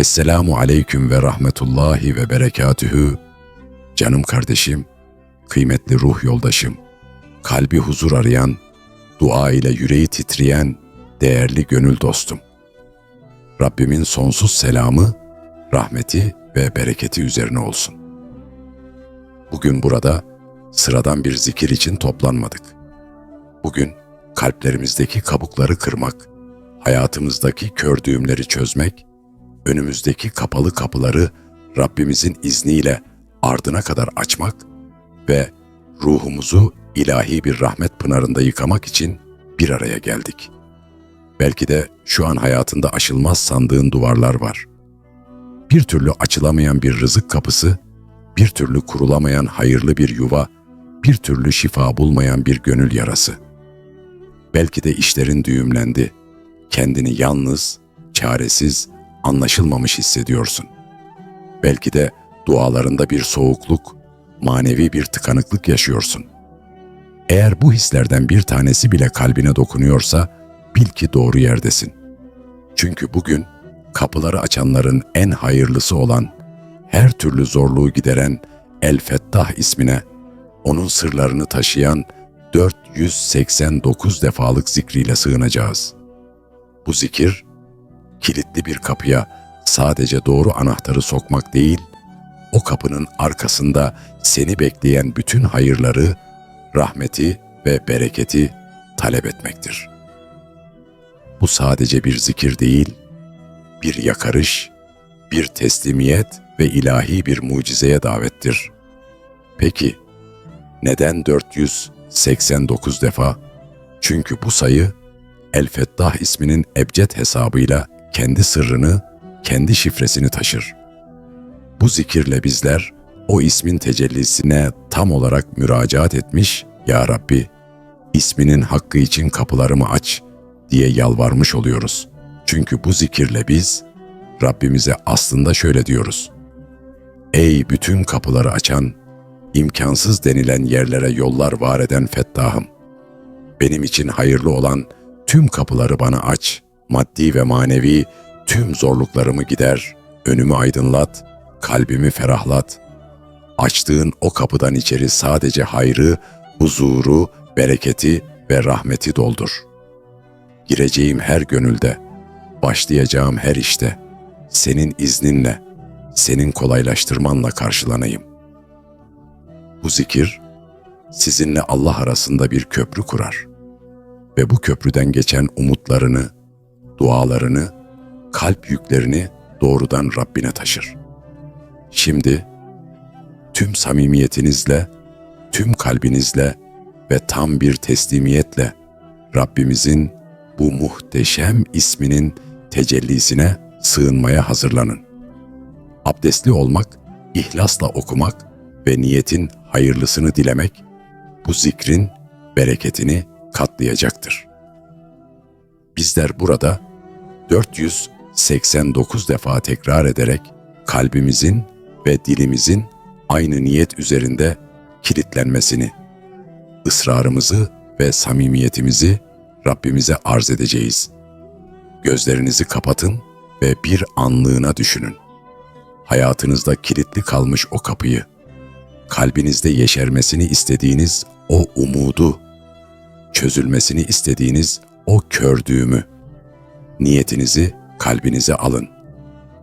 Esselamu aleyküm ve rahmetullahi ve berekatühü. Canım kardeşim, kıymetli ruh yoldaşım, kalbi huzur arayan, dua ile yüreği titreyen değerli gönül dostum. Rabbimin sonsuz selamı, rahmeti ve bereketi üzerine olsun. Bugün burada sıradan bir zikir için toplanmadık. Bugün kalplerimizdeki kabukları kırmak, hayatımızdaki kör düğümleri çözmek, önümüzdeki kapalı kapıları Rabbimizin izniyle ardına kadar açmak ve ruhumuzu ilahi bir rahmet pınarında yıkamak için bir araya geldik. Belki de şu an hayatında aşılmaz sandığın duvarlar var. Bir türlü açılamayan bir rızık kapısı, bir türlü kurulamayan hayırlı bir yuva, bir türlü şifa bulmayan bir gönül yarası. Belki de işlerin düğümlendi. Kendini yalnız, çaresiz, anlaşılmamış hissediyorsun. Belki de dualarında bir soğukluk, manevi bir tıkanıklık yaşıyorsun. Eğer bu hislerden bir tanesi bile kalbine dokunuyorsa bil ki doğru yerdesin. Çünkü bugün kapıları açanların en hayırlısı olan, her türlü zorluğu gideren El Fettah ismine, onun sırlarını taşıyan 489 defalık zikriyle sığınacağız. Bu zikir, kilitli bir kapıya sadece doğru anahtarı sokmak değil, o kapının arkasında seni bekleyen bütün hayırları, rahmeti ve bereketi talep etmektir. Bu sadece bir zikir değil, bir yakarış, bir teslimiyet ve ilahi bir mucizeye davettir. Peki, neden 489 defa? Çünkü bu sayı El Fettah isminin ebced hesabıyla kendi sırrını, kendi şifresini taşır. Bu zikirle bizler o ismin tecellisine tam olarak müracaat etmiş, Ya Rabbi, isminin hakkı için kapılarımı aç diye yalvarmış oluyoruz. Çünkü bu zikirle biz Rabbimize aslında şöyle diyoruz. Ey bütün kapıları açan, imkansız denilen yerlere yollar var eden fettahım. Benim için hayırlı olan tüm kapıları bana aç, maddi ve manevi tüm zorluklarımı gider, önümü aydınlat, kalbimi ferahlat. Açtığın o kapıdan içeri sadece hayrı, huzuru, bereketi ve rahmeti doldur. Gireceğim her gönülde, başlayacağım her işte, senin izninle, senin kolaylaştırmanla karşılanayım. Bu zikir, sizinle Allah arasında bir köprü kurar ve bu köprüden geçen umutlarını, dualarını, kalp yüklerini doğrudan Rabbine taşır. Şimdi tüm samimiyetinizle, tüm kalbinizle ve tam bir teslimiyetle Rabbimizin bu muhteşem isminin tecellisine sığınmaya hazırlanın. Abdestli olmak, ihlasla okumak ve niyetin hayırlısını dilemek bu zikrin bereketini katlayacaktır. Bizler burada 489 defa tekrar ederek kalbimizin ve dilimizin aynı niyet üzerinde kilitlenmesini, ısrarımızı ve samimiyetimizi Rabbimize arz edeceğiz. Gözlerinizi kapatın ve bir anlığına düşünün. Hayatınızda kilitli kalmış o kapıyı, kalbinizde yeşermesini istediğiniz o umudu, çözülmesini istediğiniz o kör düğümü, niyetinizi kalbinize alın.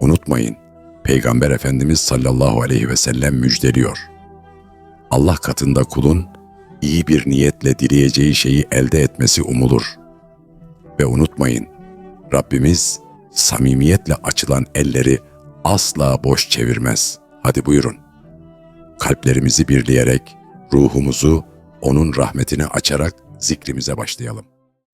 Unutmayın, Peygamber Efendimiz sallallahu aleyhi ve sellem müjdeliyor. Allah katında kulun iyi bir niyetle dileyeceği şeyi elde etmesi umulur. Ve unutmayın, Rabbimiz samimiyetle açılan elleri asla boş çevirmez. Hadi buyurun. Kalplerimizi birleyerek, ruhumuzu onun rahmetine açarak zikrimize başlayalım.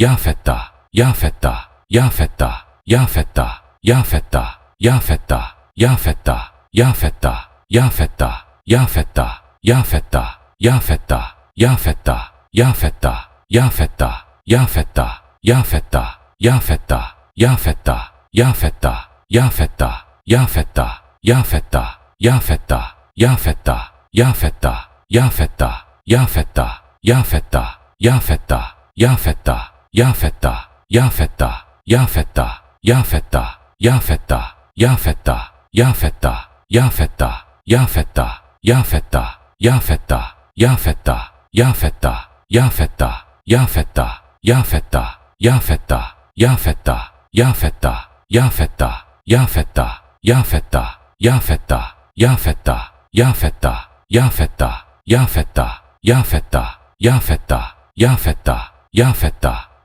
やフェッタ、ヤフェッタ、ヤフェッタ、ヤフェッタ、やフェッタ、ヤフェッタ、やフェッタ、たフェッタ、やフェッタ、ヤフェッタ、ヤフェッタ、たフェッタ、やフェッタ、ヤフェッタ、ヤフェッタ、たフェッタ、やフェッタ、ヤフェッタ、ヤフェッタ、たフェッタ、やフェッタ、ヤフェッタ、ヤフェッタ、ヤフェッタ、ヤフェッタ、ヤフェッタ、ヤフェッタ、ヤフェッタ、ヤフェッタ、ヤフェッタ、ヤ、フェッタ、やーフェッタ、やーフェッタ、やーフェッタ、やーフェッタ、やーフェッタ、やーフェッタ、やーフェッタ、ヤーフェッタ、やーフェッタ、ヤたフェッタ、やーフェッタ、やーフェッタ、やふフェッタ、ヤーフェッタ、やーフェッタ、ヤーフェッタ、やーフェッタ、ヤーフェッタ、やーフェッタ、ヤたフェッタ、ヤフェッタ、やフェッタ、ヤフェッタ、ヤフェッタ、ヤフェッタ、ヤフェッタ、フェッタ、フェッタ、フェッタ、フェッタ、フェッタ、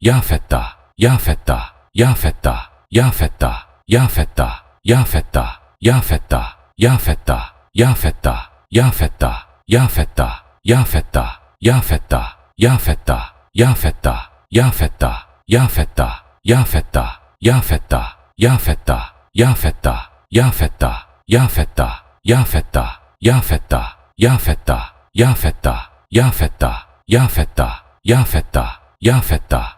やーフェッタ、やーフェッタ、やーフェッタ、やーフェッタ、やーフェッタ、やーフェッタ、やーフェッタ、やーフェッタ、やーフェッタ、やーフェッタ、やふフェッタ、ヤーフェッタ、やーフェッタ、ヤーフェッタ、やーフェッタ、ヤーフェッタ、やーフェッタ、ヤたフェッタ、やーフェッタ、やーフェッタ、やふフェッタ、ヤフェッタ、ヤフェッタ、ヤフェッタ、やフェッタ、ヤフェッタ、ヤフェッタ、フェッタ、フェッタ、フェッタ、フェッタ、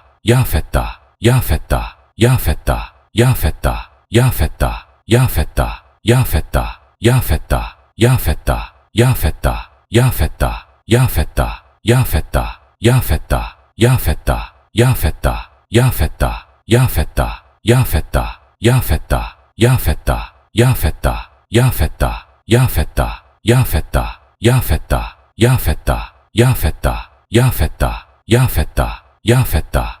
やーフェッタ、やーフェッタ、やーフェッタ、やーフェッタ、やーフェッタ、やーフェッタ、やふフェッタ、ヤーフェッタ、やーフェッタ、ヤーフェッタ、やーフェッタ、ヤーフェッタ、やーフェッタ、ヤたフェッタ、やーフェッタ、やーフェッタ、やふフェッタ、ヤーフェッタ、やーフェッタ、ヤーフェッタ、やフェッタ、ヤフェッタ、ヤフェッタ、ヤフェッタ、ヤフェッタ、やフェッタ、フェッタ、フェッタ、フェッタ、フェッタ、フェッタ、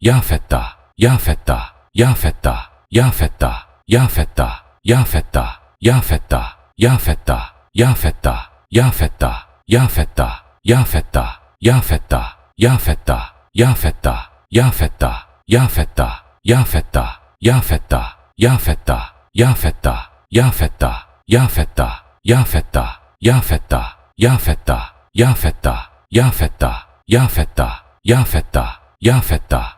やーフェッタ、やーフェッタ、やーフェッタ、やーフェッタ、やーフェッタ、やーフェッタ、やーフェッタ、やーフェッタ、やーフェッタ、やーフェッタ、やふフェッタ、ヤーフェッタ、やーフェッタ、ヤーフェッタ、やーフェッタ、ヤーフェッタ、やーフェッタ、ヤたフェッタ、やーフェッタ、やーフェッタ、ヤフェッタ、ヤフェッタ、ヤフェッタ、ヤフェッタ、やフェッタ、ヤフェッタ、ヤフェッタ、フェッタ、フェッタ、フェッタ、フェッタ、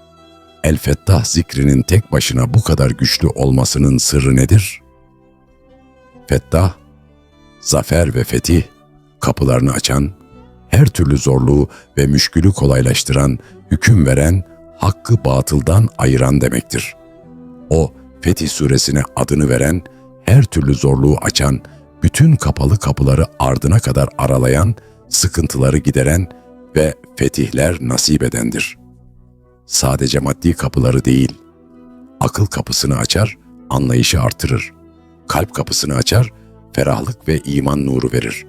El Fettah zikrinin tek başına bu kadar güçlü olmasının sırrı nedir? Fettah, zafer ve fetih kapılarını açan, her türlü zorluğu ve müşkülü kolaylaştıran, hüküm veren, hakkı batıldan ayıran demektir. O, Fetih suresine adını veren, her türlü zorluğu açan, bütün kapalı kapıları ardına kadar aralayan, sıkıntıları gideren ve fetihler nasip edendir. Sadece maddi kapıları değil, akıl kapısını açar, anlayışı artırır. Kalp kapısını açar, ferahlık ve iman nuru verir.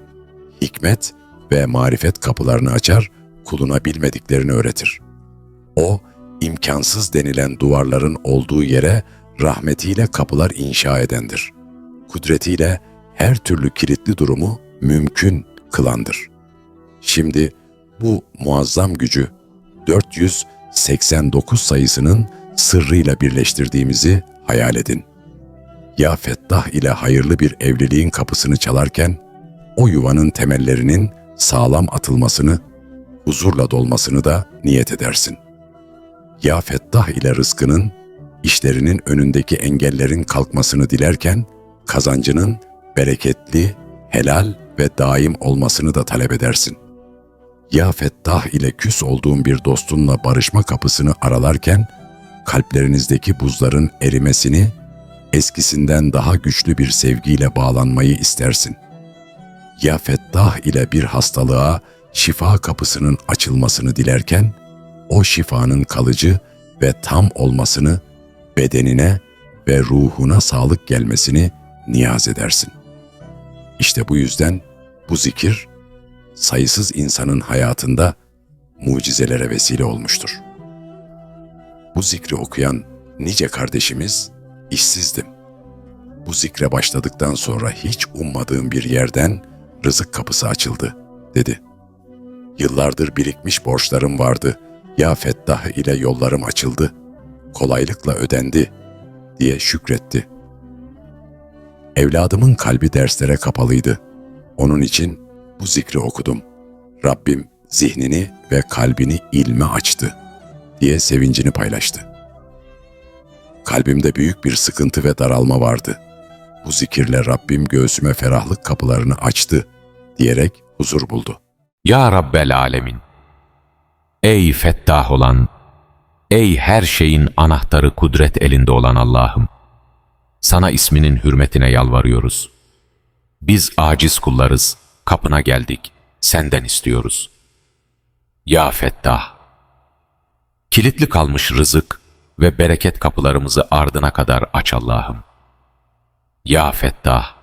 Hikmet ve marifet kapılarını açar, kuluna bilmediklerini öğretir. O, imkansız denilen duvarların olduğu yere rahmetiyle kapılar inşa edendir. Kudretiyle her türlü kilitli durumu mümkün kılandır. Şimdi bu muazzam gücü 489 sayısının sırrıyla birleştirdiğimizi hayal edin. Ya Fettah ile hayırlı bir evliliğin kapısını çalarken o yuvanın temellerinin sağlam atılmasını, huzurla dolmasını da niyet edersin. Ya Fettah ile rızkının, işlerinin önündeki engellerin kalkmasını dilerken, kazancının bereketli, helal ve daim olmasını da talep edersin. Ya Fettah ile küs olduğun bir dostunla barışma kapısını aralarken, kalplerinizdeki buzların erimesini, eskisinden daha güçlü bir sevgiyle bağlanmayı istersin. Ya Fettah ile bir hastalığa şifa kapısının açılmasını dilerken, o şifanın kalıcı ve tam olmasını, bedenine ve ruhuna sağlık gelmesini niyaz edersin. İşte bu yüzden bu zikir sayısız insanın hayatında mucizelere vesile olmuştur. Bu zikri okuyan nice kardeşimiz işsizdim. Bu zikre başladıktan sonra hiç ummadığım bir yerden rızık kapısı açıldı, dedi. Yıllardır birikmiş borçlarım vardı. Ya Fettah ile yollarım açıldı. Kolaylıkla ödendi, diye şükretti. Evladımın kalbi derslere kapalıydı. Onun için bu zikri okudum. Rabbim zihnini ve kalbini ilme açtı diye sevincini paylaştı. Kalbimde büyük bir sıkıntı ve daralma vardı. Bu zikirle Rabbim göğsüme ferahlık kapılarını açtı diyerek huzur buldu. Ya Rabbel Alemin. Ey fettah olan, ey her şeyin anahtarı kudret elinde olan Allah'ım. Sana isminin hürmetine yalvarıyoruz. Biz aciz kullarız, kapına geldik, senden istiyoruz. Ya fettah. Kilitli kalmış rızık ve bereket kapılarımızı ardına kadar aç Allah'ım. Ya fettah.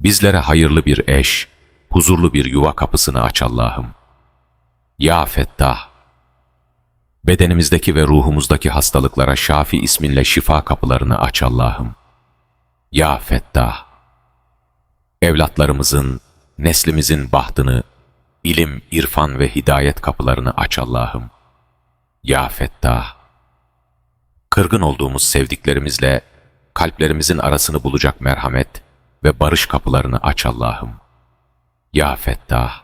Bizlere hayırlı bir eş, huzurlu bir yuva kapısını aç Allah'ım. Ya Fettah! Bedenimizdeki ve ruhumuzdaki hastalıklara Şafi isminle şifa kapılarını aç Allah'ım. Ya Fettah! Evlatlarımızın, neslimizin bahtını, ilim, irfan ve hidayet kapılarını aç Allah'ım. Ya Fettah! Kırgın olduğumuz sevdiklerimizle kalplerimizin arasını bulacak merhamet ve barış kapılarını aç Allah'ım. Ya Fettah!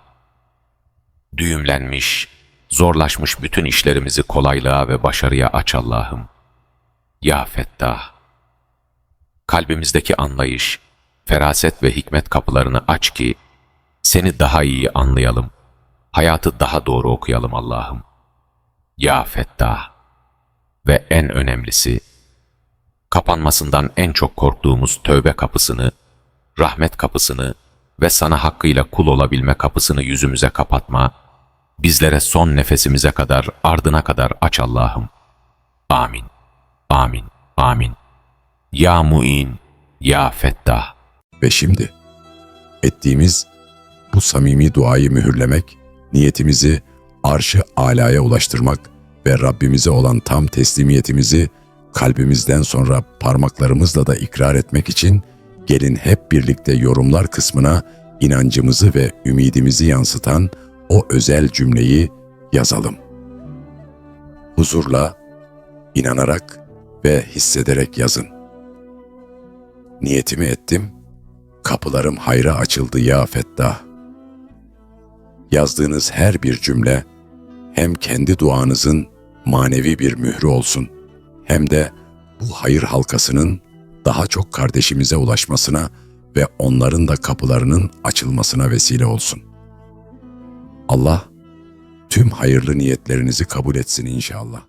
Düğümlenmiş, zorlaşmış bütün işlerimizi kolaylığa ve başarıya aç Allah'ım. Ya Fettah! Kalbimizdeki anlayış, feraset ve hikmet kapılarını aç ki, seni daha iyi anlayalım, hayatı daha doğru okuyalım Allah'ım. Ya Fettah! Ve en önemlisi, kapanmasından en çok korktuğumuz tövbe kapısını, rahmet kapısını ve sana hakkıyla kul olabilme kapısını yüzümüze kapatma, bizlere son nefesimize kadar, ardına kadar aç Allah'ım. Amin, amin, amin. Ya Mu'in, Ya Fettah. Ve şimdi ettiğimiz bu samimi duayı mühürlemek, niyetimizi arşı alaya ulaştırmak ve Rabbimize olan tam teslimiyetimizi kalbimizden sonra parmaklarımızla da ikrar etmek için gelin hep birlikte yorumlar kısmına inancımızı ve ümidimizi yansıtan o özel cümleyi yazalım. Huzurla, inanarak ve hissederek yazın. Niyetimi ettim, kapılarım hayra açıldı ya Fettah. Yazdığınız her bir cümle hem kendi duanızın manevi bir mührü olsun hem de bu hayır halkasının daha çok kardeşimize ulaşmasına ve onların da kapılarının açılmasına vesile olsun. Allah tüm hayırlı niyetlerinizi kabul etsin inşallah.